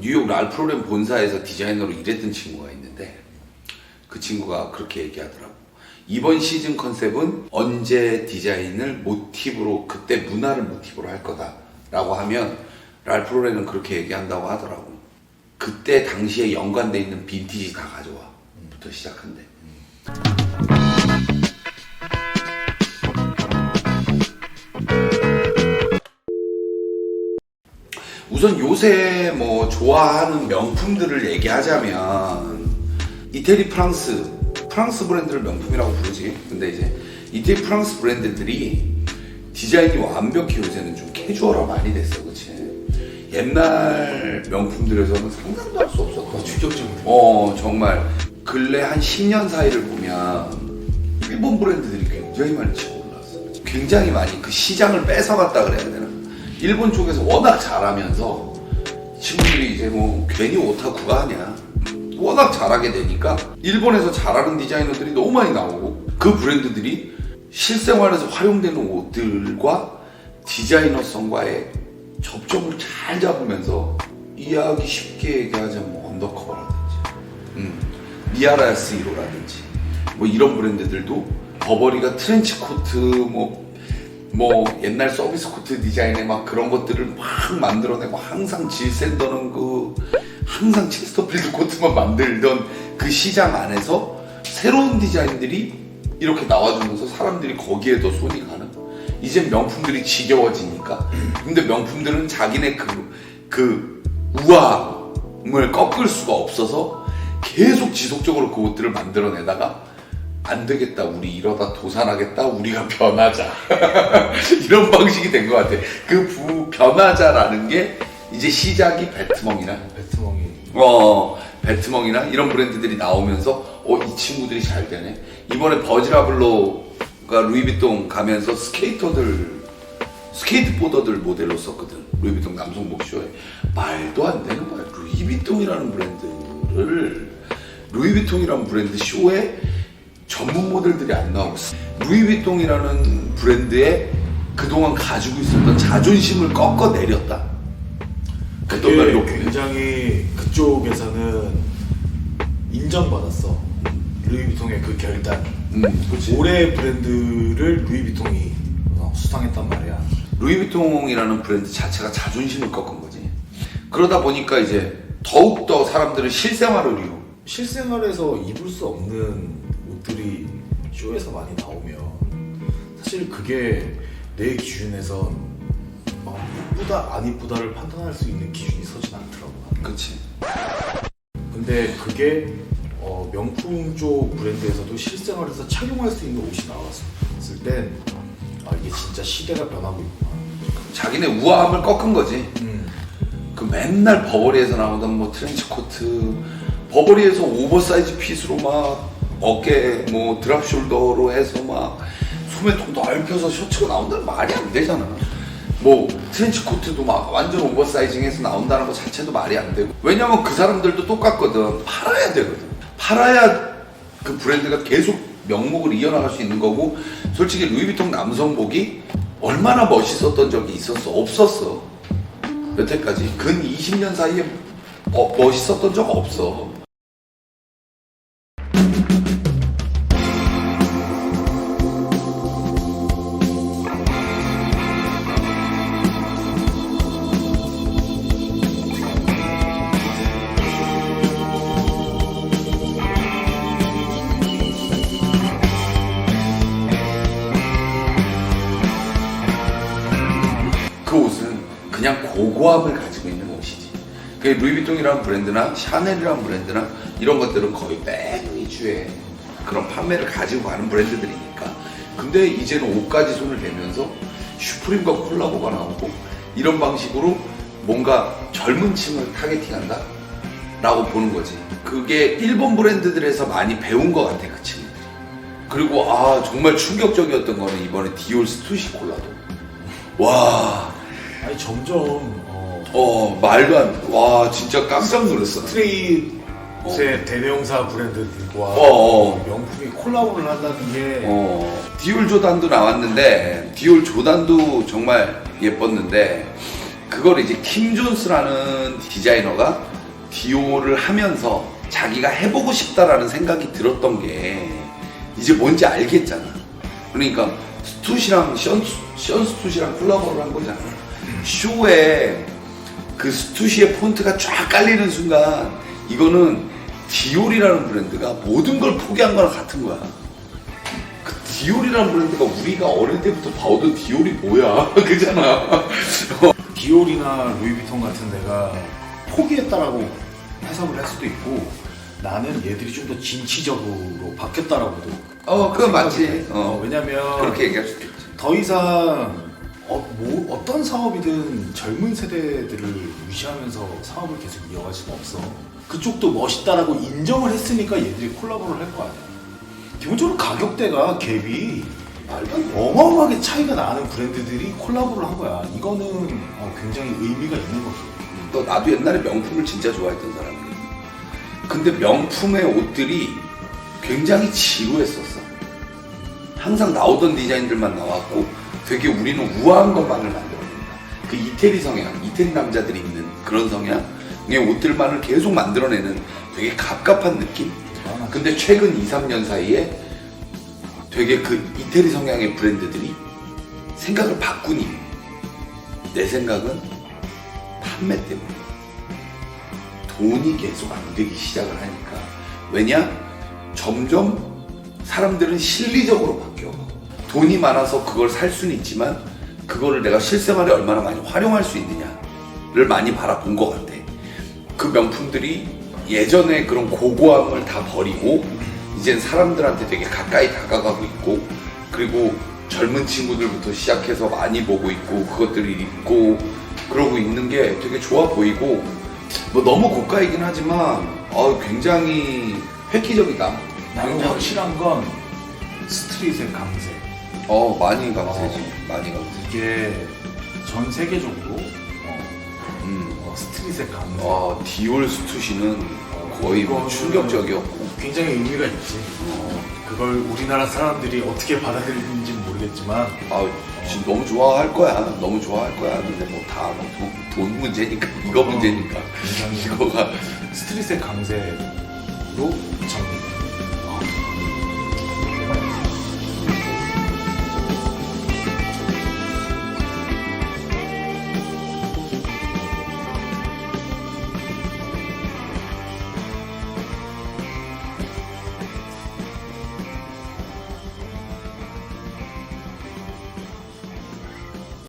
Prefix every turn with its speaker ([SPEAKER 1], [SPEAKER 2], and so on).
[SPEAKER 1] 뉴욕 랄프로렌 본사에서 디자이너로 일했던 친구가 있는데 그 친구가 그렇게 얘기하더라고. 이번 시즌 컨셉은 언제 디자인을 모티브로 그때 문화를 모티브로 할 거다라고 하면 랄프로렌은 그렇게 얘기한다고 하더라고. 그때 당시에 연관돼 있는 빈티지 다 가져와. 부터 시작한대. 우선 요새 뭐 좋아하는 명품들을 얘기하자면 이태리 프랑스. 프랑스 브랜드를 명품이라고 부르지. 근데 이제 이태리 프랑스 브랜드들이 디자인이 완벽히 요새는 좀 캐주얼화 많이 됐어 그치? 옛날 명품들에서는 상상도 할 수 없었던
[SPEAKER 2] 충격적으로.
[SPEAKER 1] 어 정말 근래 한 10년 사이를 보면 일본 브랜드들이 굉장히 많이 치고 올랐어. 굉장히 많이 그 시장을 뺏어갔다 그래야 되나 일본 쪽에서 워낙 잘하면서 친구들이 이제 뭐 괜히 오타쿠가 하냐. 워낙 잘하게 되니까 일본에서 잘하는 디자이너들이 너무 많이 나오고 그 브랜드들이 실생활에서 활용되는 옷들과 디자이너성과의 접점을 잘 잡으면서 이해하기 쉽게 얘기하자면 뭐 언더커버라든지 음, 미아라스 1호라든지 뭐 이런 브랜드들도 버버리가 트렌치 코트 뭐, 뭐 옛날 서비스 코트 디자인의 막 그런 것들을 막 만들어내고 항상 질센더는 그 항상 체스터필드 코트만 만들던 그 시장 안에서 새로운 디자인들이 이렇게 나와주면서 사람들이 거기에 더 손이 가는? 이제 명품들이 지겨워지니까. 근데 명품들은 자기네 그, 그 우아함을 꺾을 수가 없어서 계속 지속적으로 그 옷들을 만들어내다가 안 되겠다 우리 이러다 도산하겠다 우리가 변하자. 이런 방식이 된 것 같아. 그 부, 변하자라는 게 이제 시작이 배트멍이나?
[SPEAKER 2] 배트멍이.
[SPEAKER 1] 어 배트멍이나 이런 브랜드들이 나오면서 어 이 친구들이 잘 되네. 이번에 버지라블로가 루이비통 가면서 스케이터들 스케이트보더들 모델로 썼거든. 루이비통 남성복 쇼에. 말도 안 되는 거야. 루이비통이라는 브랜드를 루이비통이라는 브랜드 쇼에 전문 모델들이 안 나오고 있어. 루이비통이라는 브랜드에 그동안 가지고 있었던 자존심을 꺾어 내렸다
[SPEAKER 2] 그게
[SPEAKER 1] 이렇게
[SPEAKER 2] 굉장히 그쪽에서는 인정받았어. 루이비통의 그 결단.
[SPEAKER 1] 음, 그치.
[SPEAKER 2] 올해 브랜드를 루이비통이 어, 수상했단 말이야.
[SPEAKER 1] 루이비통이라는 브랜드 자체가 자존심을 꺾은 거지. 그러다 보니까 이제 더욱더 사람들은 실생활을 이용.
[SPEAKER 2] 실생활에서 입을 수 없는 옷들이 쇼에서 많이 나오면 사실 그게 내 기준에선 어, 이쁘다 안 이쁘다를 판단할 수 있는 기준이 서진 않더라고.
[SPEAKER 1] 그치.
[SPEAKER 2] 근데 그게 어, 명품 쪽 브랜드에서도 실생활에서 착용할 수 있는 옷이 나왔을 땐 아, 이게 진짜 시대가 변하고 있구나.
[SPEAKER 1] 자기네 우아함을 꺾은 거지.
[SPEAKER 2] 음.
[SPEAKER 1] 그 맨날 버버리에서 나오던 뭐 트렌치 코트, 버버리에서 오버사이즈 핏으로 막 어깨 뭐 드랍 숄더로 해서 막 소매통 넓혀서 셔츠가 나온다는 말이 안 되잖아. 뭐 트렌치 코트도 막 완전 오버사이징해서 나온다는 것 자체도 말이 안 되고. 왜냐면 그 사람들도 똑같거든. 팔아야 되거든. 팔아야 그 브랜드가 계속 명목을 이어나갈 수 있는 거고 솔직히 루이비통 남성복이 얼마나 멋있었던 적이 있었어? 없었어. 여태까지. 근 20년 사이에 어, 멋있었던 적 없어. 고고함을 가지고 있는 옷이지. 그 루이비통이라는 브랜드나 샤넬이라는 브랜드나 이런 것들은 거의 백 위주의 그런 판매를 가지고 가는 브랜드들이니까. 근데 이제는 옷까지 손을 대면서 슈프림과 콜라보가 나오고 이런 방식으로 뭔가 젊은 층을 타겟팅한다? 라고 보는 거지. 그게 일본 브랜드들에서 많이 배운 것 같아, 그 친구들이. 그리고 아, 정말 충격적이었던 거는 이번에 디올 스투시 콜라도. 와,
[SPEAKER 2] 아니 점점 어,
[SPEAKER 1] 어 말도 안 돼. 와 진짜 깜짝 놀랐어.
[SPEAKER 2] 스트레이트의 대명사 브랜드들과
[SPEAKER 1] 어, 어.
[SPEAKER 2] 명품이 콜라보를 한다는 게
[SPEAKER 1] 어 디올 조단도 나왔는데 디올 조단도 정말 예뻤는데 그걸 이제 킴 존스라는 디자이너가 디오를 하면서 자기가 해보고 싶다라는 생각이 들었던 게 이제 뭔지 알겠잖아. 그러니까 스투시랑 션, 션 스투시랑 콜라보를 한 거잖아. 쇼에 그 스투시의 폰트가 쫙 깔리는 순간 이거는 디올이라는 브랜드가 모든 걸 포기한 거랑 같은 거야. 그 디올이라는 브랜드가 우리가 어릴 때부터 봐오던 디올이 뭐야? 그잖아.
[SPEAKER 2] 디올이나 루이비통 같은 데가 포기했다라고 해석을 할 수도 있고 나는 얘들이 좀 더 진취적으로 바뀌었다라고도
[SPEAKER 1] 어, 그건 맞지. 어,
[SPEAKER 2] 왜냐면
[SPEAKER 1] 그렇게 얘기할 수 있겠지.
[SPEAKER 2] 더 이상 어, 뭐, 어떤 사업이든 젊은 세대들을 무시하면서 사업을 계속 이어갈 수가 없어. 그쪽도 멋있다라고 인정을 했으니까 얘들이 콜라보를 할 거 아니야. 기본적으로 가격대가 갭이. 어마어마하게 차이가 나는 브랜드들이 콜라보를 한 거야. 이거는 어, 굉장히 의미가 있는 거지.
[SPEAKER 1] 또 나도 옛날에 명품을 진짜 좋아했던 사람이야. 근데 명품의 옷들이 굉장히 지루했었어. 항상 나오던 디자인들만 나왔고 되게 우리는 우아한 것만을 만들어낸다. 그 이태리 성향, 이태리 남자들이 입는 그런 성향의 옷들만을 계속 만들어내는 되게 갑갑한 느낌? 근데 최근 2, 3년 사이에 되게 그 이태리 성향의 브랜드들이 생각을 바꾸니 내 생각은 판매 때문에 돈이 계속 안 되기 시작을 하니까 왜냐? 점점 사람들은 실리적으로 바뀌어 돈이 많아서 그걸 살 수는 있지만 그거를 내가 실생활에 얼마나 많이 활용할 수 있느냐를 많이 바라본 것 같아 그 명품들이 예전에 그런 고고함을 다 버리고 이젠 사람들한테 되게 가까이 다가가고 있고 그리고 젊은 친구들부터 시작해서 많이 보고 있고 그것들을 입고 그러고 있는 게 되게 좋아 보이고 뭐 너무 고가이긴 하지만 어, 굉장히 획기적이다.
[SPEAKER 2] 나는 확실한 건 스트릿의 강세.
[SPEAKER 1] 어 많이 강세지 많이 강세.
[SPEAKER 2] 이게 전 세계적으로 어,
[SPEAKER 1] 음.
[SPEAKER 2] 어, 스트릿의 강세.
[SPEAKER 1] 어 디올 스투시는 거의 뭐
[SPEAKER 2] 이거는
[SPEAKER 1] 충격적이었고
[SPEAKER 2] 굉장히 의미가 있지. 어, 그걸 우리나라 사람들이 어떻게 받아들이는지 는 모르겠지만
[SPEAKER 1] 아 지금 너무 좋아할 거야 너무 좋아할 거야 근데 뭐다돈 문제니까 이거 문제니까
[SPEAKER 2] 굉장히
[SPEAKER 1] 이거가
[SPEAKER 2] 스트릿의 강세로 정리.